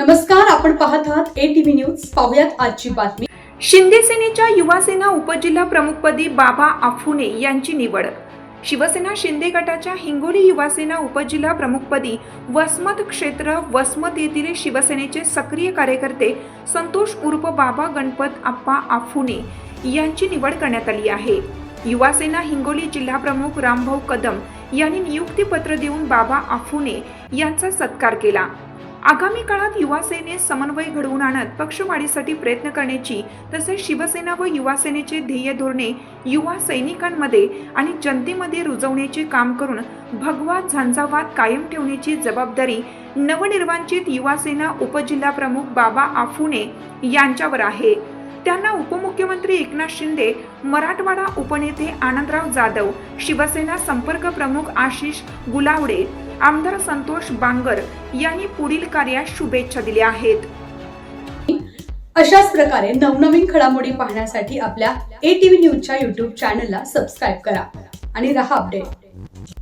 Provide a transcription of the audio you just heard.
नमस्कार आपण पाहत आहात ए टीव्ही न्यूज पाहुयात आजची बातमी. शिंदे सेनेच्या युवासेना उपजिल्हा प्रमुखपदी बाबा आफुने यांची निवड. शिवसेना शिंदे गटाच्या हिंगोली युवासेना उपजिल्हा प्रमुखपदी वसमत क्षेत्र वसमत येथील शिवसेनेचे सक्रिय कार्यकर्ते संतोष उर्फ बाबा गणपत आप्पा आफुने यांची निवड करण्यात आली आहे. युवासेना हिंगोली जिल्हा प्रमुख रामभाऊ कदम यांनी नियुक्तीपत्र देऊन बाबा आफुने यांचा सत्कार केला. आगामी काळात युवासेने समन्वय घडवून आणत पक्षवाढीसाठी प्रयत्न करण्याची तसेच शिवसेना व युवासेनेचे ध्येय धोरणे युवा सैनिकांमध्ये आणि जनतेमध्ये रुजवण्याचे काम करून भगवा झांझावात कायम ठेवण्याची जबाबदारी नवनिर्वाचित युवासेना उपजिल्हाप्रमुख बाबा आफुने यांच्यावर आहे. त्यांना उपमुख्यमंत्री एकनाथ शिंदे मराठवाडा उपनेते आनंदराव जाधव शिवसेना संपर्क प्रमुख आशिष गुलावडे आमदार संतोष बांगर यांनी पुढील कार्यास शुभेच्छा दिल्या आहेत. अशाच प्रकारे नवनवीन घडामोडी पाहण्यासाठी आपल्या ए टीव्ही न्यूजच्या युट्यूब चॅनलला सबस्क्राईब करा आणि रहा अपडेट